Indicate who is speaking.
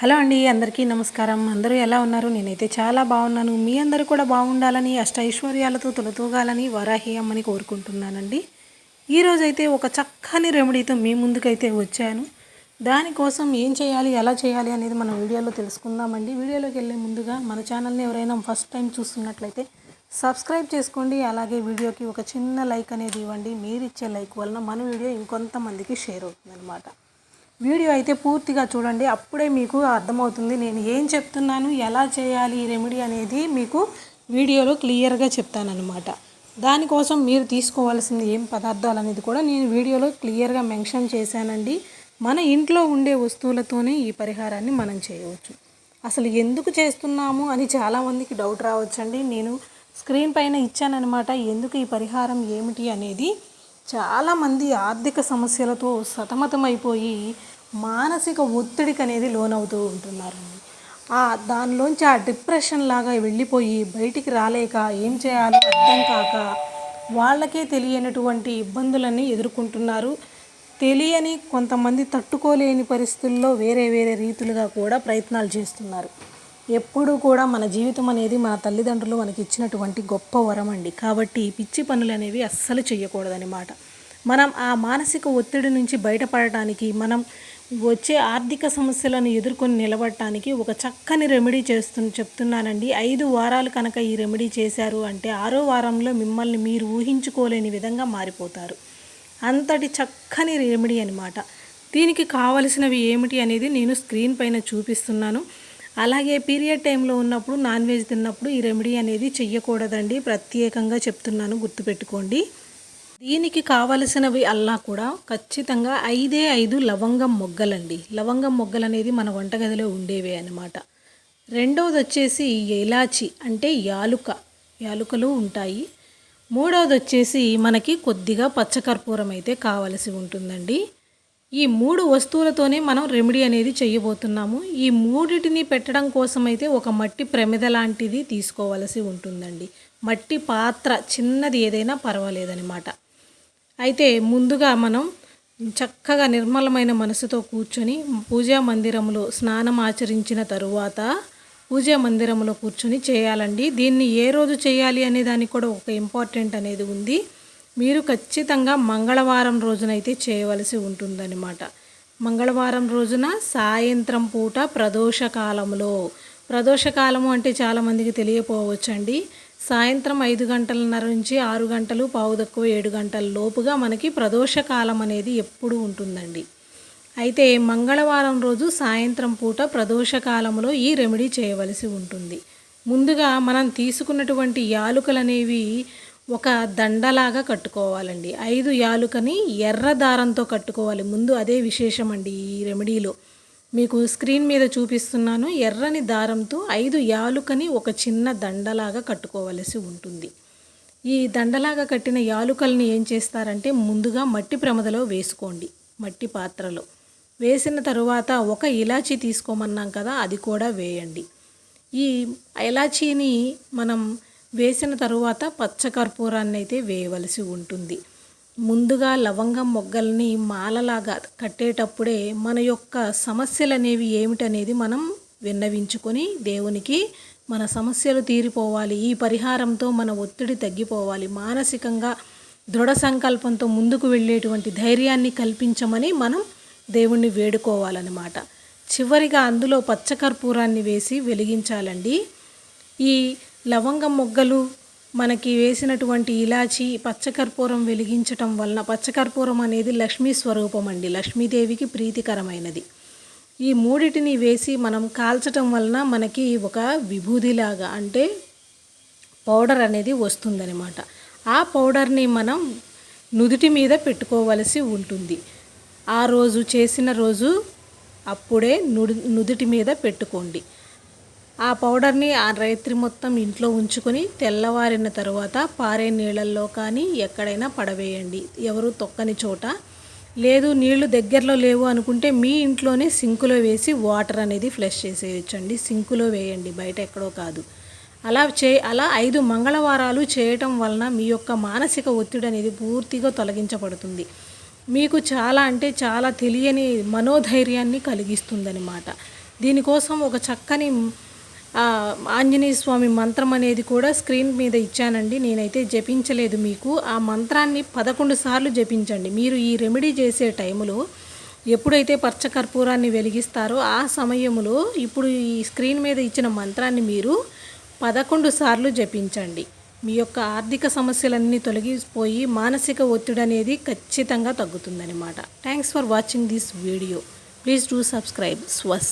Speaker 1: Hello అండి అందరికీ నమస్కారం. అందరూ ఎలా ఉన్నారు? నేనైతే చాలా బాగున్నాను. మీ అందరూ కూడా బాగుండాలని అష్ట ఐశ్వర్యాలతో తొలతూగాలని వరాహి అమ్మని కోరుకుంటున్నానండి. ఈరోజైతే ఒక చక్కని రెమెడీతో మీ ముందుకైతే వచ్చాను. దానికోసం ఏం చేయాలి ఎలా చేయాలి అనేది మనం వీడియోలో తెలుసుకుందామండి. వీడియోలోకి వెళ్ళే ముందుగా మన ఛానల్ని ఎవరైనా ఫస్ట్ టైం చూస్తున్నట్లయితే సబ్స్క్రైబ్ చేసుకోండి. అలాగే వీడియోకి ఒక చిన్న లైక్ అనేది ఇవ్వండి. మీరు ఇచ్చే లైక్ వలన మన వీడియో ఇంకొంతమందికి షేర్ అవుతుందన్నమాట. వీడియో అయితే పూర్తిగా చూడండి అప్పుడే మీకు అర్థమవుతుంది నేను ఏం చెప్తున్నాను ఎలా చేయాలి ఈ రెమెడీ అనేది మీకు వీడియోలో క్లియర్గా చెప్తానన్నమాట. దానికోసం మీరు తీసుకోవాల్సింది ఏం పదార్థాలు అనేది కూడా నేను వీడియోలో క్లియర్గా మెన్షన్ చేశానండి. మన ఇంట్లో ఉండే వస్తువులతోనే ఈ పరిహారాన్ని మనం చేయవచ్చు. అసలు ఎందుకు చేస్తున్నాము అని చాలామందికి డౌట్ రావచ్చండి. నేను స్క్రీన్ పైన ఇచ్చానన్నమాట ఎందుకు ఈ పరిహారం ఏమిటి అనేది. చాలామంది ఆర్థిక సమస్యలతో సతమతమైపోయి మానసిక ఒత్తిడికి అనేది లోనవుతూ ఉంటున్నారండి. ఆ దానిలోంచి ఆ డిప్రెషన్ లాగా వెళ్ళిపోయి బయటికి రాలేక ఏం చేయాలో అర్థం కాక వాళ్ళకే తెలియనటువంటి ఇబ్బందులన్నీ ఎదుర్కొంటున్నారు. తెలియని కొంతమంది తట్టుకోలేని పరిస్థితుల్లో వేరే వేరే రీతులుగా కూడా ప్రయత్నాలు చేస్తున్నారు. ఎప్పుడూ కూడా మన జీవితం అనేది మన తల్లిదండ్రులు మనకి ఇచ్చినటువంటి గొప్ప వరం అండి. కాబట్టి పిచ్చి పనులు అనేవి అస్సలు చేయకూడదనమాట మనం ఆ మానసిక ఒత్తిడి నుంచి బయటపడటానికి మనం వచ్చే ఆర్థిక సమస్యలను ఎదుర్కొని నిలబడటానికి ఒక చక్కని రెమెడీ చేస్తు చెప్తున్నానండి. ఐదు వారాలు కనుక ఈ రెమెడీ చేశారు అంటే ఆరో వారంలో మిమ్మల్ని మీరు ఊహించుకోలేని విధంగా మారిపోతారు. అంతటి చక్కని రెమెడీ అనమాట దీనికి కావలసినవి ఏమిటి అనేది నేను స్క్రీన్ పైన చూపిస్తున్నాను. అలాగే పీరియడ్ టైంలో ఉన్నప్పుడు నాన్ వెజ్ తిన్నప్పుడు ఈ రెమెడీ అనేది చెయ్యకూడదండి. ప్రత్యేకంగా చెప్తున్నాను గుర్తుపెట్టుకోండి. దీనికి కావలసినవి అల్లా కూడా ఖచ్చితంగా ఐదే ఐదు లవంగం మొగ్గలండి. లవంగం మొగ్గలు అనేది మన వంటగదిలో ఉండేవే అన్నమాట. రెండవది వచ్చేసి ఇలాచి అంటే యాలుక. యాలుకలు ఉంటాయి. మూడవది వచ్చేసి మనకి కొద్దిగా పచ్చకర్పూరం అయితే కావలసి ఉంటుందండి. ఈ మూడు వస్తువులతోనే మనం రెమెడీ అనేది చేయబోతున్నాము. ఈ మూడిటిని పెట్టడం కోసం అయితే ఒక మట్టి ప్రమిద లాంటిది తీసుకోవలసి ఉంటుందండి. మట్టి పాత్ర చిన్నది ఏదైనా పర్వాలేదనమాట అయితే ముందుగా మనం చక్కగా నిర్మలమైన మనసుతో కూర్చొని పూజా మందిరంలో స్నానం ఆచరించిన తరువాత పూజా మందిరంలో కూర్చొని చేయాలండి. దీన్ని ఏ రోజు చేయాలి అనే దానికి కూడా ఒక ఇంపార్టెంట్ అనేది ఉంది. మీరు ఖచ్చితంగా మంగళవారం రోజునైతే చేయవలసి ఉంటుందన్నమాట. మంగళవారం రోజున సాయంత్రం పూట ప్రదోషకాలంలో ప్రదోషకాలము అంటే చాలామందికి తెలియపోవచ్చండి. సాయంత్రం ఐదు గంటలన్నర నుంచి ఆరు గంటలు పావు తక్కువ ఏడు గంటల లోపుగా మనకి ప్రదోషకాలం అనేది ఎప్పుడు ఉంటుందండి. అయితే మంగళవారం రోజు సాయంత్రం పూట ప్రదోషకాలంలో ఈ రెమెడీ చేయవలసి ఉంటుంది. ముందుగా మనం తీసుకున్నటువంటి యాలుకలు అనేవి ఒక దండలాగా కట్టుకోవాలండి. ఐదు యాలుకని ఎర్ర దారంతో కట్టుకోవాలి. ముందు అదే విశేషం అండి ఈ రెమెడీలో. మీకు స్క్రీన్ మీద చూపిస్తున్నాను ఎర్రని దారంతో ఐదు యాలుకని ఒక చిన్న దండలాగా కట్టుకోవలసి ఉంటుంది. ఈ దండలాగా కట్టిన యాలుకల్ని ఏం చేస్తారంటే ముందుగా మట్టి ప్రమదలో వేసుకోండి మట్టి పాత్రలో. వేసిన తరువాత ఒక ఇలాచీ తీసుకోమన్నాం కదా అది కూడా వేయండి. ఈ ఇలాచీని మనం వేసిన తరువాత పచ్చకర్పూరాన్ని అయితే వేయవలసి ఉంటుంది. ముందుగా లవంగం మొగ్గల్ని మాలలాగా కట్టేటప్పుడే మన యొక్క సమస్యలు అనేవి ఏమిటనేది మనం విన్నవించుకొని దేవునికి మన సమస్యలు తీరిపోవాలి ఈ పరిహారంతో మన ఒత్తిడి తగ్గిపోవాలి మానసికంగా దృఢ సంకల్పంతో ముందుకు వెళ్ళేటువంటి ధైర్యాన్ని కల్పించమని మనం దేవుణ్ణి వేడుకోవాలన్నమాట. చివరిగా అందులో పచ్చకర్పూరాన్ని వేసి వెలిగించాలండి. ఈ లవంగం మొగ్గలు మనకి వేసినటువంటి ఇలాచి పచ్చకర్పూరం వెలిగించటం వలన పచ్చకర్పూరం అనేది లక్ష్మీ స్వరూపం అండి. లక్ష్మీదేవికి ప్రీతికరమైనది. ఈ మూడిటిని వేసి మనం కాల్చటం వలన మనకి ఒక విభూదిలాగా అంటే పౌడర్ అనేది వస్తుందన్నమాట. ఆ పౌడర్ని మనం నుదుటి మీద పెట్టుకోవలసి ఉంటుంది. ఆ రోజు చేసిన రోజు అప్పుడే నుడి నుదుటి మీద పెట్టుకోండి. ఆ పౌడర్ని ఆ రాత్రి మొత్తం ఇంట్లో ఉంచుకొని తెల్లవారిన తర్వాత పారే నీళ్ళల్లో కానీ ఎక్కడైనా పడవేయండి. ఎవరు తొక్కని చోట. లేదు నీళ్ళు దగ్గరలో లేవు అనుకుంటే మీ ఇంట్లోనే సింకులో వేసి వాటర్ అనేది ఫ్లష్ చేసేయచ్చండి. సింకులో వేయండి బయట ఎక్కడో కాదు. అలా చే అలా ఐదు మంగళవారాలు చేయటం వలన మీ యొక్క మానసిక ఒత్తిడి అనేది పూర్తిగా తొలగించబడుతుంది. మీకు చాలా అంటే చాలా తెలియని మనోధైర్యాన్ని కలిగిస్తుందన్నమాట. దీనికోసం ఒక చక్కని ఆంజనేయ స్వామి మంత్రం అనేది కూడా స్క్రీన్ మీద ఇచ్చానండి. నేనైతే జపించలేదు మీకు. ఆ మంత్రాన్ని పదకొండు సార్లు జపించండి. మీరు ఈ రెమెడీ చేసే టైంలో ఎప్పుడైతే పచ్చకర్పూరాన్ని వెలిగిస్తారో ఆ సమయంలో ఇప్పుడు ఈ స్క్రీన్ మీద ఇచ్చిన మంత్రాన్ని మీరు పదకొండు సార్లు జపించండి. మీ యొక్క ఆర్థిక సమస్యలన్నీ తొలగిపోయి మానసిక ఒత్తిడి అనేది ఖచ్చితంగా తగ్గుతుందన్నమాట. Thanks for watching this video please do subscribe స్వస్